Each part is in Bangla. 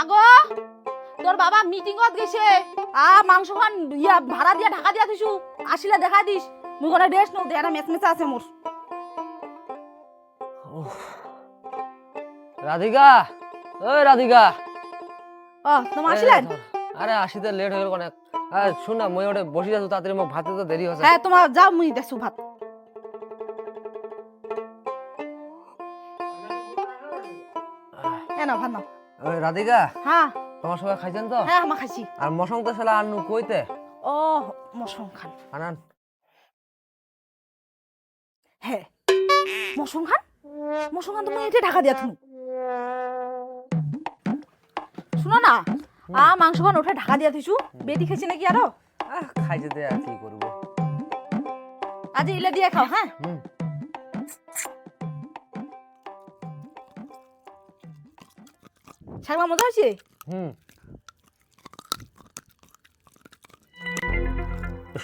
মাগো তোর বাবা মিটিংত গেছে। আ মাংস খান ইয়া ভাড়া দিয়া ঢাকা দিয়া থৈছো আসিলে দেখা দিস। মুই কোনো ড্রেস নও দেয়া মেচ মেচা আছে মোর। রাধিকা ওই রাধিকা। ও তোমার আসিলেন আরে আসিতে লেট হয়ে গেল অনেক। আর শুন না মই ওটা বসে যাচ্ছ তাড়াতাড়ি মোক ভাতে তো দেরি হচ্ছে হ্যাঁ তোমার যাও মুই দেছো ভাত। না ভাত নাও। ওই রাধিকা হ্যাঁ। তোমার সবাই খাইছেন তো? হ্যাঁ আমার খাইছি। আর মশং তো শালা আনু কইতে? ও মশরুম খান। আনান হ্যাঁ মশরুম খান মশরুম খান তুমি এটা ঢাকা দিয়া তুমি শুনো না আ মাংস খান ওঠে ঢাকা দিয়া থৈছো বেটি খাইছে নাকি আরও? খাইছে দে আর কি করব? আজ ইলে দিয়ে খাও হ্যাঁ? শাকমা মজা হয়েছে হুম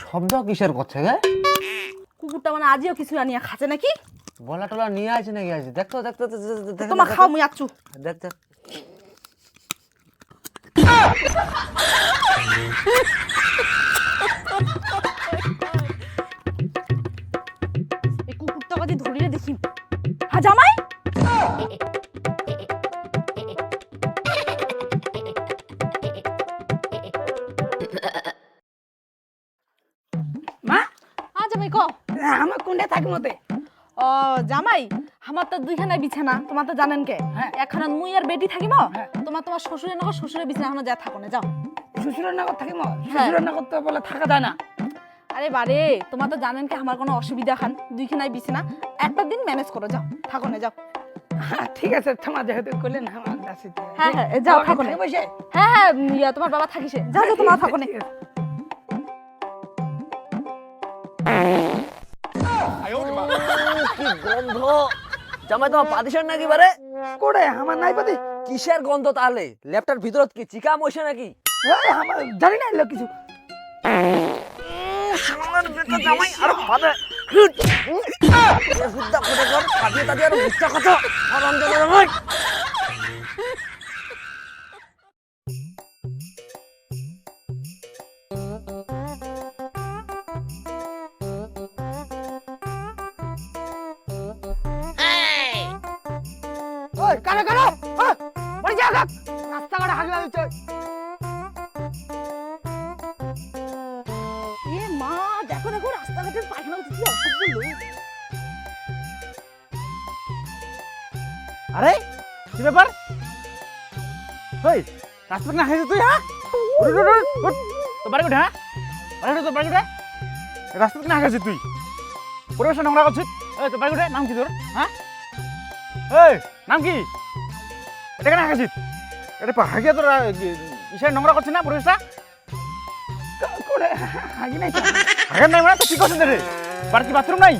শব্দ কিসের করছে গে কুকুরটা মানে আজিও কিছু আনিয়া খাচ্ছে নাকি বলা টলা নিয়ে আছে নাকি আছে দেখতো দেখতো তোমার খাও মুই আচ্ছু দেখ দেখ এই কুকুরটা কাজে ধরিলে দেখি জামাই মতে। ও জামাই আমার তো দুইখানা বিছানা তোমার তো জানেন কে? হ্যাঁ। একখানা মুই আর বেটি থাকিব হ্যাঁ। তোমার তোমার শ্বশুরের নগর শ্বশুরের বিছানা এখনও যা থাকো না যাও। শ্বশুরের নগর হ্যাঁ। শ্বশুরের নগর তো বলে থাকা যায় না। আরে বারে তোমার তো জানেন কে আমার কোনো অসুবিধা খান দুইখানাই বিছানা। একটা দিন ম্যানেজ করো যাও থাকো না যাও। হ্যাঁ, ঠিক আছে তোমার যেহেতু করলেন আমার দাসি হ্যাঁ, হ্যাঁ, যাও, থাকো না। বসে? হ্যাঁ হ্যাঁ ইয়া তোমার বাবা থাকিসে যাও যাও তোমার থাকো না। কি গন্ধ? জামাই তোমার পাতিশন নাকি বারে কোড়ে আমার নাই পাতি। কিসের গন্ধ তাহলে? ল্যাপটার ভিতরত কি চিকা মশে নাকি? এই, আমার জানি না এলো কিছু। জামাই আর ফাদে। হুদ্দা ফুটে কর ফাদিয়ে তাদিয়ে আর জামাই। ওই কানে কানে ওই, যা কাক রাস্তাঘাটে হাগলা দিচ্ছে এ মা দেখো দেখো রাস্তাঘাটের পায়খানা কি অসভ্য লোক। আরে কি ব্যাপার? হই রাস্তা না হাসি তুই হ্যাঁ। তোর বাড়ি উঠে হ্যাঁ? বাড়ি তোর বাড়ি উঠে রাস্তা না হাসি তুই। পরিবেশ নোংরা করছিস। এই বাড়ি উঠে নাম তোর? হ্যাঁ? এই নাম কি? এটা কেন হাসিস এটা হাগিয়া তোর আহ, কি- ইসে নোংরা করছিস না পরিবেশটা কোড়ে হাগি নাই তো। হাগের নাই মানে তো কি করছিস রে বাড়ি কি বাথরুম নাই?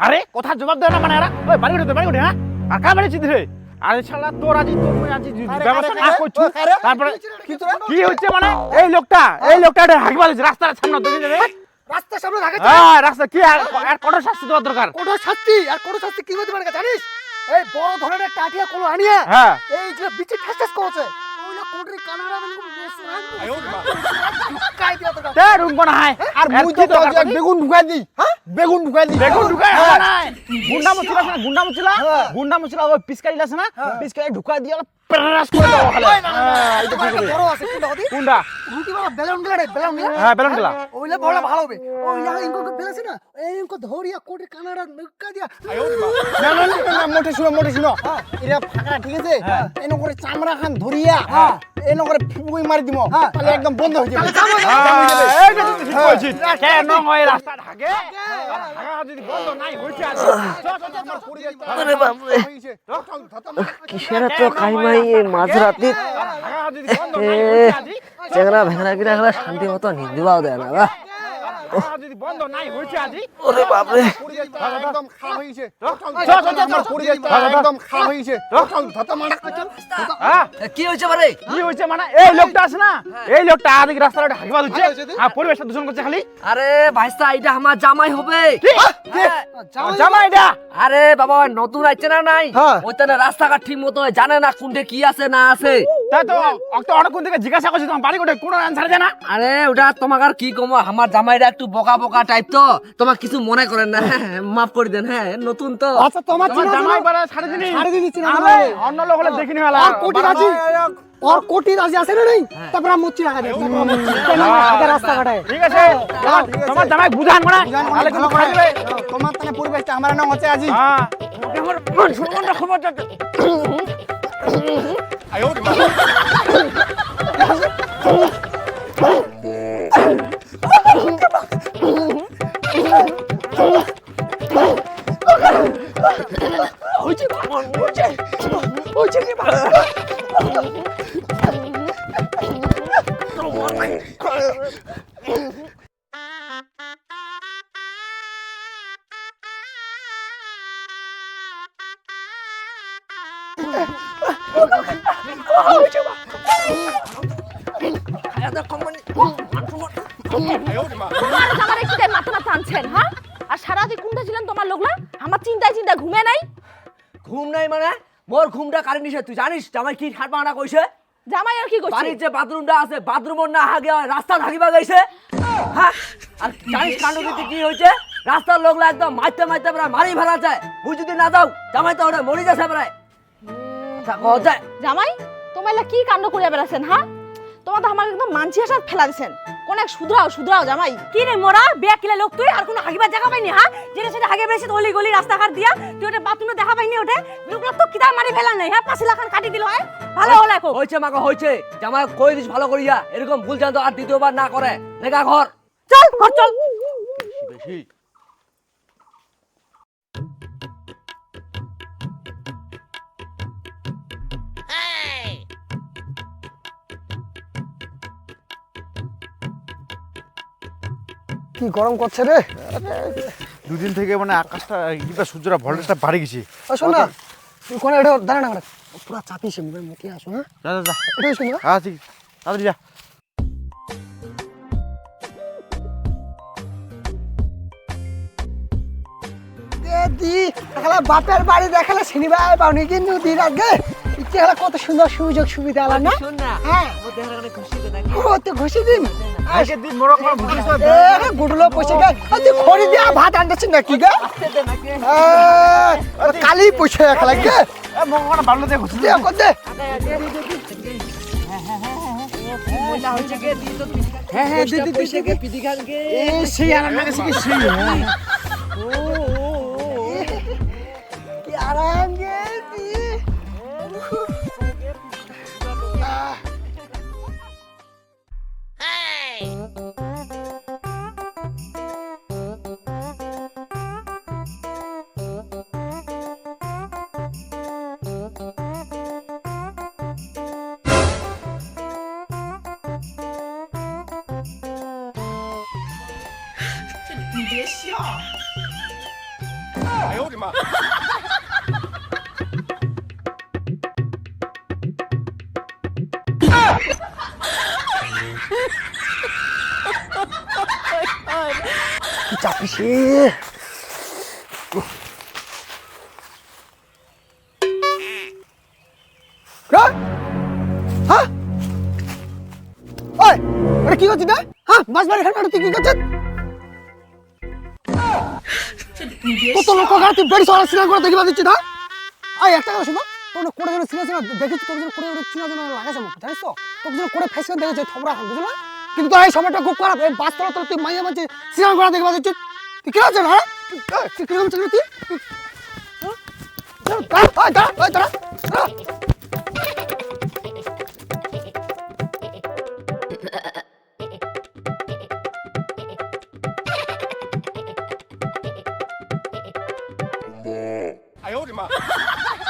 আরে কথা জবাব দেয় না মানে এরা ওই বাড়ি উঠে তোর বাড়ি উঠে হ্যাঁ আর কার বাড়ি চিঠি রে আরে শালা তোর আজি তোর মই আজি ব্যবস্থা না করছু তারপরে কি হচ্ছে মানে? এই লোকটা এই লোকটা এটা হাগিবা দিচ্ছে রাস্তার সামনে দেখে যাবে রাস্তার সামনে থাকে হ্যাঁ রাস্তা কি? আর আর কঠোর শাস্তি দেওয়ার দরকার কোটো শাস্তি আর কোটো শাস্তি কি হতে পারে জানিস এই বড় ধরনের কাটিয়া কলো আনিয়া হ্যাঁ। এই যে বিচি ঠাস ঠাস করছে ওইলা কোটরি কানাড়া মানে কাই দিয়া তো তে রুমবো না হাই আর মুই তো যে বেগুন ঢুকাই দি। হ্যাঁ? বেগুন ঢুকাই দি। বেগুন ঢুকাই হ্যাঁ। গুন্ডা মুছিলা আছে না? গুন্ডা মুছিলা হ্যাঁ। গুন্ডা মুছিলা ওই পিসকারি আছে না? পিসকারি ঢুকাই দিয়ে প্রাস করে দাও খালি হ্যাঁ এটা ঠিক বড় আছে কোনটা হদি গুন্ডা রুটি বাবা বেলন গলা রে বেলন গলা। হ্যাঁ বেলন গেলা। ওইলা বড় ভালো হবে। ওইলা ইনকো বেলাছে না? ইনকো ধরিয়া কোটরি কানাড়া নকা দিয়া। না না না, না না মোটে শুনো মোটে শুনো। এরা ফাঁকা ঠিক আছে? এনে করে চামড়া খান ধরিয়া। এনে করে ফুই মারি দিমো। তাহলে একদম বন্ধ হয়ে যাবে। হ্যাঁ, রাস্তা ঢাকে? ঢাকা। যদি বন্ধ নাই হইছে কিসের তো কাইমাই? এই মাঝরাতি। চেংরা ভেঙরা গিরা শান্তি মতো নিদিবাও দেয় না বা যদি বন্ধ নাই হইছে আজ। ওরে বাপরে। একদম খারাপ চল, চল, চল, আমার চল। পরিবেশ তো একদম খারাপ গেছে ধতা মারা হ্যাঁ? কি হয়েছে বারে? কি হইছে মানে? এই লোকটা আছে না? এই লোকটা আদিক রাস্তাটা হাকিবা দিচ্ছে আর পরিবেশটা দূষণ করছে খালি। আরে ভাইস্তা এটা আমার জামাই হবে। হ্যাঁ। এটা আরে বাবা নতুন আইছে না নাই? হ্যাঁ। ওইখানে রাস্তাঘাট ঠিক মতো জানে না কোনটে কি আছে না আছে। তাই তো অক্ত অনেক কোন থেকে জিজ্ঞাসা করছি তোমার বাড়ি কোটে কোনো অ্যান্সার দেয় না? আরে ওটা তোমাকে আর কি কমো? আমার জামাইটা একটু বোকা বোকা টাইপ তো। তোমার কিছু মনে করেন না। হ্যাঁ মাফ করে দেন। হ্যাঁ নতুন তো। আচ্ছা তোমার জানা- দিনি চিনা অন্য লোক হলে দেখিনি হলা আর কোটি রাজি? আছে না নাই? তারপর মুচি রাখা দেব রাস্তা ঘাটায় ঠিক আছে। তোমার- তোমার জামাই বুঝান মানে? তাহলে কিন্তু খাই দিবে তোমার তাহলে পরিবেশটা আমার নাম হচ্ছে আজি হ্যাঁ। আমার মান সম্মানটা খবর যাচ্ছে তোমার আমার একটু মাথা না টানছেন হ্যাঁ আর আছে বাথরুমের না হাগে রাস্তা থাকিবা গেছে হ্যাঁ কি হয়েছে রাস্তার লোকলা একদম মারতে মারতে প্রায় মারি ফেলা যায় বুঝ যদি না যাও জামাই তো ওটা মরি যাচ্ছে প্রায় জামাই তোমার এলা কি কাণ্ড করিয়া বেড়াছেন হ্যাঁ? তোমার তো আমাকে একদম মানছি হাসাত ফেলা দিছেন। কোন এক শুধরাও শুধরাও জামাই। কি রে মোরা? বিয়া কিলা লোক তুই? আর কোনো হাগিবার জায়গা পাইনি হ্যাঁ? যেটা সেটা হাগে বেড়েছে গলি গলি রাস্তাঘাট দিয়া। তুই ওটা বাথরুমে দেখা পাইনি ওঠে? লোকরা তো কিতা মারি ফেলা নাই হ্যাঁ? পাঁচ লাখ কাটি দিল হয়? ভালো হলো এখন। হয়েছে মাকে হয়েছে জামাই কই দিস ভালো করিয়া। এরকম ভুল জানতো আর দ্বিতীয়বার না করে। লেখা ঘর। চল ঘর চল। বেশি। কি গরম করছে রে? দুদিন থেকে মানে আকাশটা ইটা সূর্যটা ভল্টেজটা বাড়ে গেছে। শোন না তুই কোনে এটা দাঁড়া না পুরা মুখের মুখে আসো হ্যাঁ? যা যা যা। এটাই শুনো। হ্যাঁ ঠিক। তাড়াতাড়ি যা। দি দেখালে বাপের বাড়ি দেখালে সিনেমায় পাওনি কিন্তু দিন আগে। হলে কত সুন্দর সুযোগ সুবিধা আলা না হ্যাঁ। ঘুষি দিন। গুডলো পয়সা গে। তুই খড়ি দিয়া ভাত নাকি গে? কালি পয়সা খেলা গে। হ্যাঁ হ্যাঁ দিদি পয়সা পিদি খান কে? সেই আরাম ওই আরে কি করছিস না হ্যাঁ মাছ মারি খান কি করছিস? কত লোক তুই বেড়ি সরা সিনেমা করে দেখিবা দিচ্ছি না? আর একটা কথা শোনো তোর করে যেন সিনেমা সিনেমা দেখিস তোর করে যেন চিনা যেন লাগাছে মুখ জানিস তো? তোর দেখেছে বুঝলো? কিন্তু এই সময়টা খুব খারাপ এই বাস তোলা তুই মাইয়া মাঝে সিনেমা করে দেখিবা দিচ্ছিস তুই কি আছে না তুই কীরকম চাকরি তুই? দাঁড়া দাঁড়া দাঁড়া। 哎呦我的妈！